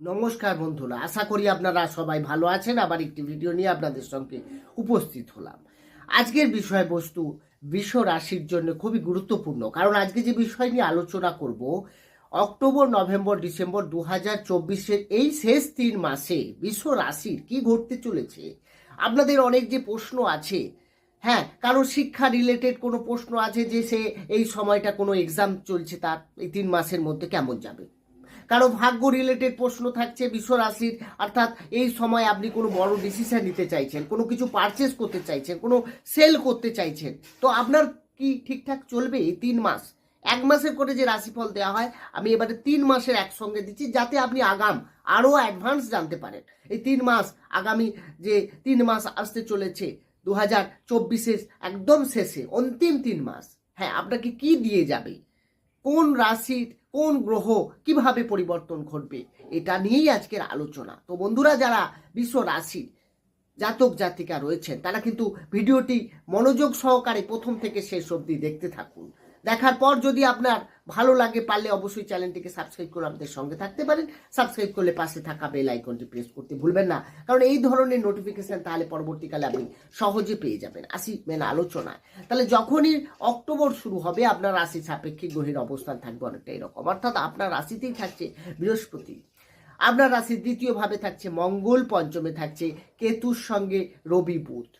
নমস্কার বন্ধুরা, আশা করি আপনারা সবাই ভালো আছেন। আবার একটি ভিডিও নিয়ে আপনাদের সঙ্গে উপস্থিত হলাম। আজকের বিষয়বস্তু বিশ্ব রাশির জন্য খুবই গুরুত্বপূর্ণ। কারণ আজকে যে বিষয় নিয়ে আলোচনা করব, অক্টোবর, নভেম্বর, ডিসেম্বর দু হাজার চব্বিশের এই শেষ তিন মাসে বিশ্ব রাশির কি ঘটতে চলেছে, আপনাদের অনেক যে প্রশ্ন আছে হ্যাঁ কারও শিক্ষা রিলেটেড কোনো প্রশ্ন আছে যে সে এই সময়টা কোনো এক্সাম চলছে তার, এই তিন মাসের মধ্যে কেমন যাবে? কারও ভাগ্য রিলেটেড প্রশ্ন থাকছে বিশ্ব রাশির, অর্থাৎ এই সময় আপনি কোনো বড় ডিসিশন নিতে চাইছেন, কোনো কিছু পারচেস করতে চাইছেন, কোনো সেল করতে চাইছেন, তো আপনার কি ঠিকঠাক চলবে এই তিন মাস? এক মাসের করে যে রাশিফল দেওয়া হয়, আমি এবারে তিন মাসের একসঙ্গে দিচ্ছি, যাতে আপনি আগাম আরও অ্যাডভান্স জানতে পারেন। এই তিন মাস আগামী যে তিন মাস আসতে চলেছে দু হাজার চব্বিশের একদম শেষে, অন্তিম তিন মাস হ্যাঁ আপনাকে কি দিয়ে যাবে? কোন রাশির কোন গ্রহ কীভাবে পরিবর্তন ঘটবে, এটা নিয়েই আজকের আলোচনা। তো বন্ধুরা, যারা বিশ্ব রাশি জাতক জাতিকা রয়েছেন, তারা কিন্তু ভিডিওটি মনোযোগ সহকারে প্রথম থেকে শেষ অবধি দেখতে থাকুন। দেখার পর যদি আপনার ভালো লাগে, পারলে অবশ্যই চ্যানেলটিকে সাবস্ক্রাইব করে আমাদের সঙ্গে থাকতে পারেন। সাবস্ক্রাইব করলে পাশে থাকা বেল আইকনটি প্রেস করতে ভুলবেন না। কারণ এই ধরনের নোটিফিকেশন তাহলে পরবর্তীকালে আপনি সহজে পেয়ে যাবেন। আসি মেন আলোচনায়। তাহলে যখনই অক্টোবর শুরু হবে, আপনার রাশি সাপেক্ষিক গ্রহের অবস্থান থাকবে অনেকটা এরকম। অর্থাৎ আপনার রাশিতেই থাকছে বৃহস্পতি। আপনার রাশির দ্বিতীয় ভাবে থাকছে মঙ্গল, পঞ্চমে থাকছে কেতুর সঙ্গে রবি বুধ।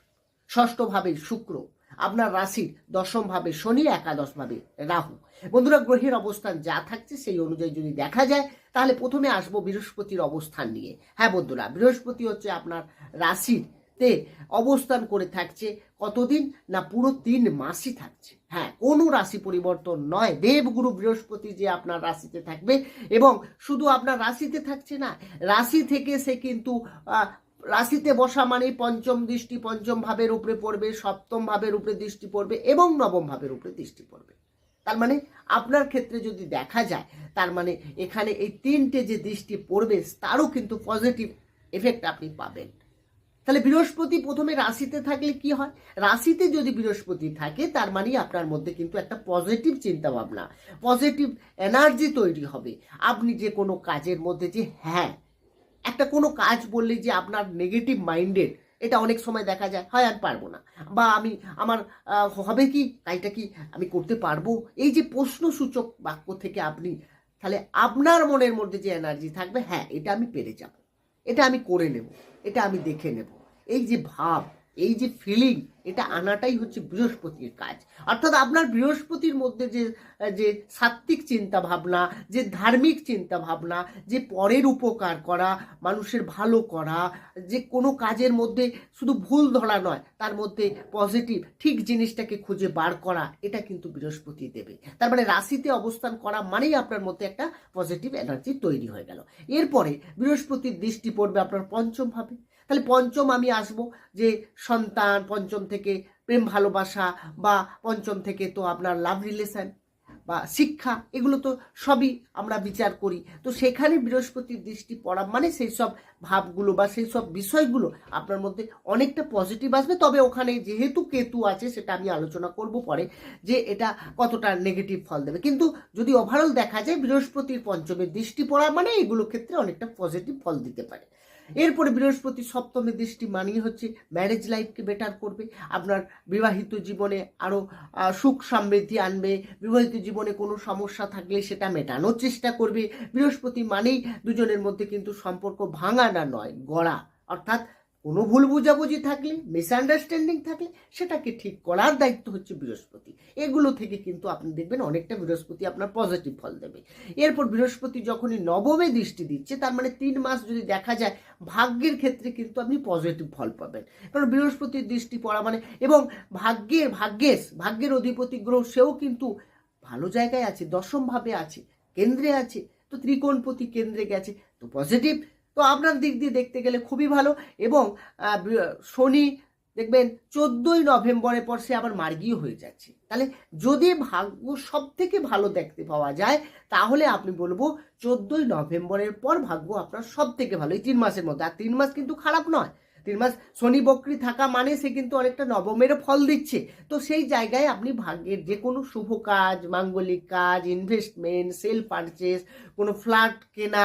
ষষ্ঠ ভাবে শুক্র। আপনার রাশির দশম ভাবে শনি, একাদশ ভাবে রাহু। বন্ধুরা, গ্রহের অবস্থান যা থাকছে সেই অনুযায়ী যদি দেখা যায়, তাহলে প্রথমে আসব বৃহস্পতির অবস্থান নিয়ে। হ্যাঁ বন্ধুরা, বৃহস্পতি হচ্ছে আপনার রাশির তে অবস্থান করে থাকছে কতদিন? না পুরো তিন মাসই থাকছে। হ্যাঁ কোনো রাশি পরিবর্তন নয়। দেবগুরু বৃহস্পতি যে আপনার রাশিতে থাকবে এবং শুধু আপনার রাশিতে থাকছে না, রাশি থেকে সে কিন্তু রাশিতে বসা মানে পঞ্চম দৃষ্টি, পঞ্চম ভাবের উপরে পড়বে, সপ্তম ভাবের উপরে দৃষ্টি পড়বে এবং নবম ভাবের উপরে দৃষ্টি পড়বে। তার মানে আপনার ক্ষেত্রে যদি দেখা যায়, তার মানে এখানে এই তিনটে যে দৃষ্টি পড়বে, তারও কিন্তু পজিটিভ এফেক্ট আপনি পাবেন। তাহলে বৃহস্পতি প্রথমে রাশিতে থাকলে কি হয়? রাশিতে যদি বৃহস্পতি থাকে, তার মানে আপনার মধ্যে কিন্তু একটা পজিটিভ চিন্তা ভাবনা পজিটিভ এনার্জি তৈরি হবে। আপনি যে কোনো কাজের মধ্যে যে হ্যাঁ একটা কোনো কাজ বললে যে আপনার নেগেটিভ মাইন্ডেড এটা অনেক সময় দেখা যায়, হয় আর পারব না। বা আমি, আমার হবে কি, কাজটা কি আমি করতে পারব? এই যে প্রশ্নসূচক বাক্য থেকে আপনি, তাহলে আপনার মনের মধ্যে যে এনার্জি থাকবে হ্যাঁ এটা আমি পেরে যাব। এটা আমি করে নেব। এটা আমি দেখে নেব। এই যে ভাব এই যে ফিলিং এটা আনাটাই হচ্ছে বৃহস্পতির কাজ। অর্থাৎ আপনার বৃহস্পতির মধ্যে যে যে সাত্ত্বিক চিন্তা ভাবনা যে ধার্মিক চিন্তা ভাবনা যে পরের উপকার করা, মানুষের ভালো করা, যে কোনো কাজের মধ্যে শুধু ভুল ধরা নয়, তার মধ্যে পজিটিভ ঠিক জিনিসটাকে খুঁজে বার করা, এটা কিন্তু বৃহস্পতি দেবে। তার মানে রাশিতে অবস্থান করা মানেই আপনার মধ্যে একটা পজিটিভ এনার্জি তৈরি হয়ে গেল। এরপরে বৃহস্পতির দৃষ্টি পড়বে আপনার পঞ্চম ভাবে। তাহলে পঞ্চম আমি আসব যে সন্তান, পঞ্চম থেকে প্রেম ভালোবাসা বা পঞ্চম থেকে তো আপনার লাভ রিলেশান বা শিক্ষা, এগুলো তো সবই আমরা বিচার করি। তো সেখানে বৃহস্পতির দৃষ্টি পড়া মানে সেই সব ভাবগুলো বা সেই সব বিষয়গুলো আপনার মধ্যে অনেকটা পজিটিভ আসবে। তবে ওখানে যেহেতু কেতু আছে সেটা আমি আলোচনা করব পরে যে এটা কতটা নেগেটিভ ফল দেবে। কিন্তু যদি ওভারঅল দেখা যায় বৃহস্পতির পঞ্চমের দৃষ্টি পড়া মানে এগুলো ক্ষেত্রে অনেকটা পজিটিভ ফল দিতে পারে। এরপরে বৃহস্পতি সপ্তমে দৃষ্টি মানিয়ে হচ্ছে ম্যারেজ লাইফকে বেটার করবে। আপনার বিবাহিত জীবনে আরও সুখ সমৃদ্ধি আনবে। বিবাহিত জীবনে কোনো সমস্যা থাকলে সেটা মেটানোর চেষ্টা করবে। বৃহস্পতি মানেই দুজনের মধ্যে কিন্তু সম্পর্ক ভাঙা না নয়, গড়া। অর্থাৎ কোনো ভুল বুঝাবুঝি থাকলে মিসআন্ডারস্ট্যান্ডিং থাকলে, সেটাকে ঠিক করার দায়িত্ব হচ্ছে বৃহস্পতি। এগুলো থেকে কিন্তু আপনি দেখবেন অনেকটা বৃহস্পতি আপনার পজিটিভ ফল দেবে। এরপর বৃহস্পতি যখনই নবমে দৃষ্টি দিচ্ছে, তার মানে তিন মাস যদি দেখা যায়, ভাগ্যের ক্ষেত্রে কিন্তু আপনি পজিটিভ ফল পাবেন। কারণ বৃহস্পতির দৃষ্টি পড়া মানে এবং ভাগ্যের ভাগ্যেশ ভাগ্যের অধিপতি গ্রহ সেও কিন্তু ভালো জায়গায় আছে দশমভাবে আছে, কেন্দ্রে আছে। তো ত্রিকোণপতি কেন্দ্রে গেছে, তো পজিটিভ তো আপনার দিক দিয়ে দেখতে গেলে খুবই ভালো এবং শনি দেখবেন চোদ্দই নভেম্বরের পর সে আবার মার্গীয় হয়ে যাচ্ছে। তাহলে যদি ভাগ্য সব থেকে ভালো দেখতে পাওয়া যায়, তাহলে আপনি বলব চোদ্দই নভেম্বরের পর ভাগ্য আপনার সব থেকে ভালো। এই তিন মাসের মধ্যে। আর তিন মাস কিন্তু খারাপ নয়। তিন মাস শনি বক্রি থাকা মানে সে কিন্তু অনেকটা নবমেরও ফল দিচ্ছে। তো সেই জায়গায় আপনি ভাগ্যের যে কোনো শুভ কাজ, মাঙ্গলিক কাজ ইনভেস্টমেন্ট সেল পারচেস কোনো ফ্ল্যাট কেনা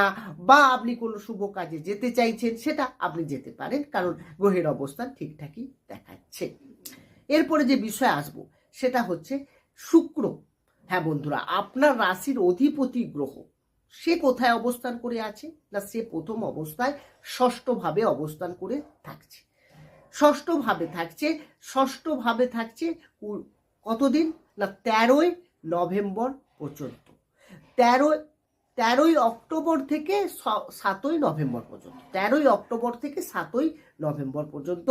বা আপনি কোনো শুভ কাজে যেতে চাইছেন, সেটা আপনি যেতে পারেন কারণ গ্রহের অবস্থান ঠিকঠাকই দেখাচ্ছে। এরপরে যে বিষয় আসব, সেটা হচ্ছে শুক্র। হ্যাঁ বন্ধুরা, আপনার রাশির অধিপতি গ্রহ। সে কোথায় অবস্থান করে আছে না সে প্রথম অবস্থায় ষষ্ঠভাবে অবস্থান করে থাকছে। ষষ্ঠভাবে থাকছে ষষ্ঠভাবে থাকছে কতদিন? না, তেরোই নভেম্বর পর্যন্ত। তেরো তেরোই অক্টোবর থেকে সাতই নভেম্বর পর্যন্ত। তেরোই অক্টোবর থেকে সাতই নভেম্বর পর্যন্ত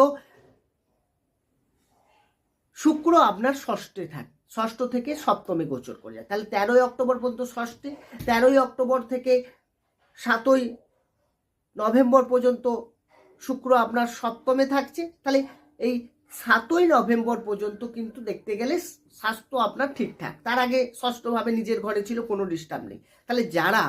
শুক্র আপনার ষষ্ঠে থাকে ষষ্ঠ থেকে সপ্তমে গোচর করে যায় তাহলে তেরোই অক্টোবর পর্যন্ত ষষ্ঠে, তেরোই অক্টোবর থেকে সাতই নভেম্বর পর্যন্ত শুক্র আপনার সপ্তমে থাকছে। তাহলে এই সাতই নভেম্বর পর্যন্ত কিন্তু দেখতে গেলে স্বাস্থ্য আপনার ঠিকঠাক। তার আগে ষষ্ঠভাবে নিজের ঘরে ছিল, কোনো ডিস্টার্ব নেই। তাহলে যারা,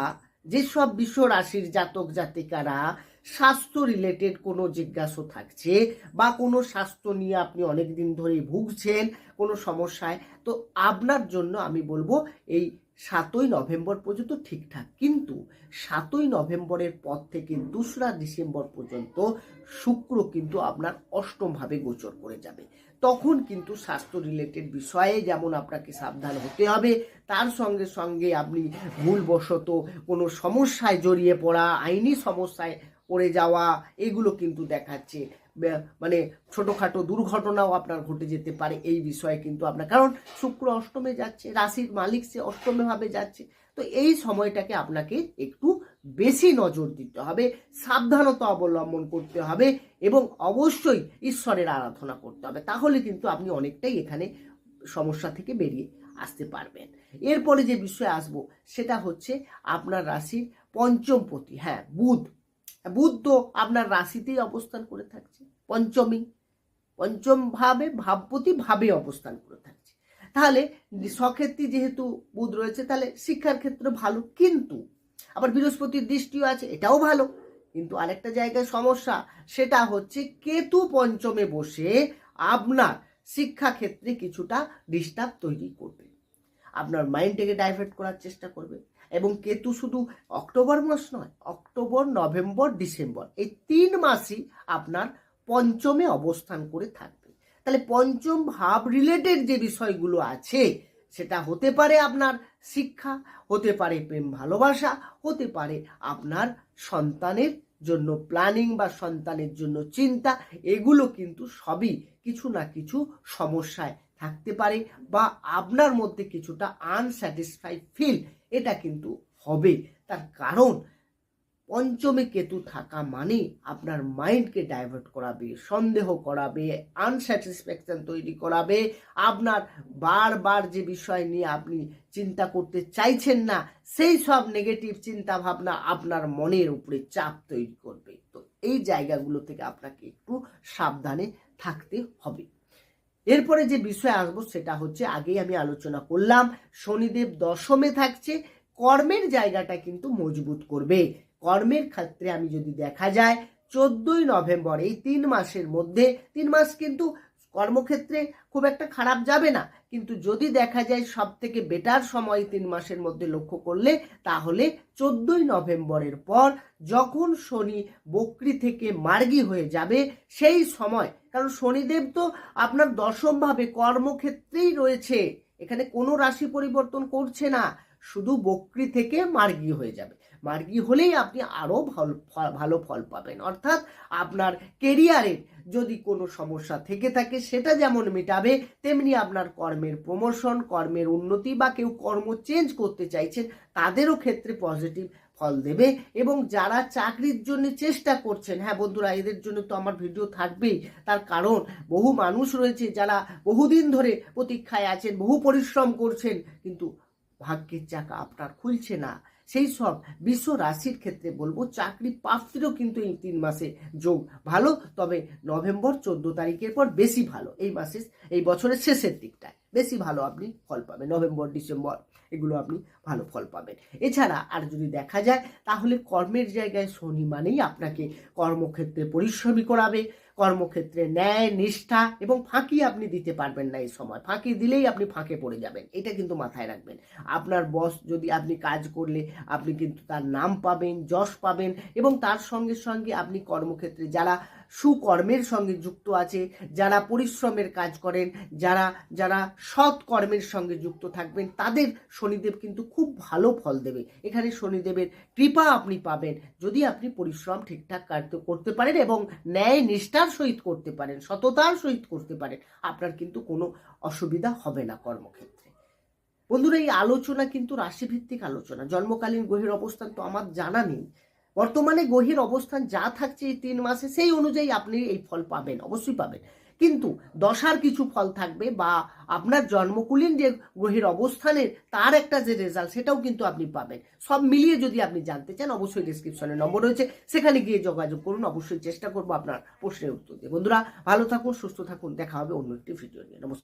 যেসব বিশ্ব রাশির জাতক জাতিকারা স্বাস্থ্য রিলেটেড কোনো জিজ্ঞাসা থাকছে বা কোনো স্বাস্থ্য নিয়ে আপনি অনেক দিন ধরে ভুগছেন, কোনো সমস্যায়, তো আপনার জন্য আমি বলব এই সাতই নভেম্বর পর্যন্ত ঠিকঠাক। কিন্তু সাতই নভেম্বরের পর থেকে দোসরা ডিসেম্বর পর্যন্ত শুক্র কিন্তু আপনার অষ্টমভাবে গোচর করে যাবে। তখন কিন্তু স্বাস্থ্য রিলেটেড বিষয়ে যেমন আপনাকে সাবধান হতে হবে, তার সঙ্গে সঙ্গে আপনি ভুলবশত কোনো সমস্যায় জড়িয়ে পড়া, আইনি সমস্যায় পড়ে যাওয়া, এগুলো কিন্তু দেখাচ্ছে। মানে ছোটোখাটো দুর্ঘটনাও আপনার ঘটে যেতে পারে এই বিষয়ে কিন্তু আপনার। কারণ শুক্র অষ্টমে যাচ্ছে, রাশির মালিক সে অষ্টমে ভাবে যাচ্ছে। তো এই সময়টাকে আপনাকে একটু বেশি নজর দিতে হবে, সাবধানতা অবলম্বন করতে হবে এবং অবশ্যই ঈশ্বরের আরাধনা করতে হবে। তাহলে কিন্তু আপনি অনেকটাই এখানে সমস্যা থেকে বেরিয়ে আসতে পারবেন। এরপরে যে বিষয়ে আসব, সেটা হচ্ছে আপনার রাশির পঞ্চমপতি। হ্যাঁ বুধ। তো আপনার রাশিতেই অবস্থান করে থাকছে। পঞ্চমী, পঞ্চম ভাবে, ভাবপতি ভাবে অবস্থান করে থাকছে। তাহলে সক্ষেত্রে যেহেতু বুধ রয়েছে, তাহলে শিক্ষার ক্ষেত্রে ভালো। কিন্তু আবার বৃহস্পতির দৃষ্টিও আছে, এটাও ভালো। কিন্তু আরেকটা জায়গায় সমস্যা, সেটা হচ্ছে কেতু পঞ্চমে বসে আপনার শিক্ষাক্ষেত্রে কিছুটা ডিস্টার্ব তৈরি করবে। আপনার মাইন্ডটাকে ডাইভার্ট করার চেষ্টা করবে। এবং কেতু শুধু অক্টোবর মাস নয়, অক্টোবর, নভেম্বর, ডিসেম্বর। এই তিন মাসই আপনার পঞ্চমে অবস্থান করে থাকবে। তাহলে পঞ্চম ভাব রিলেটেড যে বিষয়গুলো আছে, সেটা হতে পারে আপনার শিক্ষা, হতে পারে প্রেম ভালোবাসা, হতে পারে আপনার সন্তানের জন্য প্ল্যানিং বা সন্তানের জন্য চিন্তা, এগুলো কিন্তু সবই কিছু না কিছু সমস্যায় থাকতে পারে বা আপনার মধ্যে কিছুটা আনস্যাটিসফাইড ফিল এটা কিন্তু হবে তার কারণ পঞ্চমে কেতু থাকা মানে আপনার মাইন্ডকে ডাইভার্ট করাবে, সন্দেহ করাবে, আনস্যাটিসফ্যাকশন তৈরি করাবে। আপনার বারবার যে বিষয় নিয়ে আপনি চিন্তা করতে চাইছেন না, সেই সব নেগেটিভ চিন্তা ভাবনা আপনার মনের উপরে চাপ তৈরি করবে। তো এই জায়গাগুলো থেকে আপনাকে একটু সাবধানে থাকতে হবে। এরপরে যে বিষয় আসব সেটা হচ্ছে, আগেই আমি আলোচনা করলাম, শনিদেব দশমে থাকছে, কর্মের জায়গাটা কিন্তু মজবুত করবে। কর্মের ক্ষেত্রে আমি যদি দেখা যায়, চোদ্দই নভেম্বর, এই তিন মাসের মধ্যে, তিন মাস কিন্তু কর্মক্ষেত্রে খুব একটা খারাপ যাবে না। কিন্তু যদি দেখা যায় সব থেকে বেটার সময় তিন মাসের মধ্যে লক্ষ্য করলে, তাহলে চোদ্দই নভেম্বরের পর যখন শনি বকরি থেকে মার্গী হয়ে যাবে, সেই সময়, কারণ শনিদেব তো আপনার দশমভাবে কর্মক্ষেত্রেই রয়েছে। এখানে কোনো রাশি পরিবর্তন করছে না। শুধু বকরি থেকে মার্গি হয়ে যাবে। মার্গি হলেই আপনি আরও ভালো ভালো ফল পাবেন। অর্থাৎ আপনার কেরিয়ারের যদি কোনো সমস্যা থেকে থাকে, সেটা যেমন মেটাবে, তেমনি আপনার কর্মের প্রমোশন, কর্মের উন্নতি বা কেউ কর্ম চেঞ্জ করতে চাইছেন তাদেরও ক্ষেত্রে পজিটিভ ফল দেবে এবং যারা চাকরির জন্য চেষ্টা করছেন হ্যাঁ বন্ধুরা, এদের জন্য তো আমার ভিডিও থাকবেই। তার কারণ, বহু মানুষ রয়েছে যারা বহুদিন ধরে প্রতীক্ষায় আছেন, বহু পরিশ্রম করছেন, কিন্তু ভাগ্যের চাকা আপনার খুলছে না। সেই সব বিশ্ব রাশির ক্ষেত্রে বলব চাকরি প্রাপ্তিরও কিন্তু এই তিন মাসে যোগ ভালো, তবে নভেম্বর চোদ্দ তারিখের পর বেশি ভালো। এই মাসে এই বছরের শেষের দিকটায় বেশি ভালো আপনি ফল পাবেন। নভেম্বর, ডিসেম্বর এগুলো আপনি ভালো ফল পাবেন। এছাড়া আর যদি দেখা যায়, তাহলে কর্মের জায়গায় শনি মানেই আপনাকে কর্মক্ষেত্রে পরিশ্রমী করাবে। কর্মক্ষেত্রে ন্যায়, নিষ্ঠা এবং ফাঁকি আপনি দিতে পারবেন না এই সময়। ফাঁকি দিলেই আপনি ফাঁকে পড়ে যাবেন। এটা কিন্তু মাথায় রাখবেন। আপনার বস যদি আপনি কাজ করলে আপনি কিন্তু তার নাম পাবেন, যশ পাবেন এবং তার সঙ্গে সঙ্গে আপনি কর্মক্ষেত্রে যারা সুকর্মের সঙ্গে যুক্ত আছে, যারা পরিশ্রমের কাজ করেন, যারা যারা সৎ কর্মের সঙ্গে যুক্ত থাকবেন, তাদের শনিদেব কিন্তু খুব ভালো ফল দেবে। এখানে শনিদেবের কৃপা আপনি পাবেন, যদি আপনি পরিশ্রম ঠিকঠাক করতে পারেন এবং ন্যায় নিষ্ঠার সহিত করতে পারেন, সততার সহিত করতে পারেন, আপনার কিন্তু কোনো অসুবিধা হবে না কর্মক্ষেত্রে। বন্ধুরা, এই আলোচনা কিন্তু রাশিভিত্তিক আলোচনা। জন্মকালীন গ্রহের অবস্থান তো আমার জানা নেই। বর্তমানে গ্রহের অবস্থান যা থাকছে এই তিন মাসে, সেই অনুযায়ী আপনি এই ফল পাবেন, অবশ্যই পাবেন। কিন্তু দশার কিছু ফল থাকবে বা আপনার জন্মকুলীন যে গ্রহের অবস্থানের তার একটা যে রেজাল্ট সেটাও কিন্তু আপনি পাবেন। সব মিলিয়ে যদি আপনি জানতে চান, অবশ্যই ডিসক্রিপশনে নম্বর রয়েছে। সেখানে গিয়ে যোগাযোগ করুন, অবশ্যই চেষ্টা করব আপনার প্রশ্নের উত্তর দিয়ে। বন্ধুরা, ভালো থাকুন, সুস্থ থাকুন, দেখা হবে অন্য একটি ভিডিও নিয়ে। নমস্কার।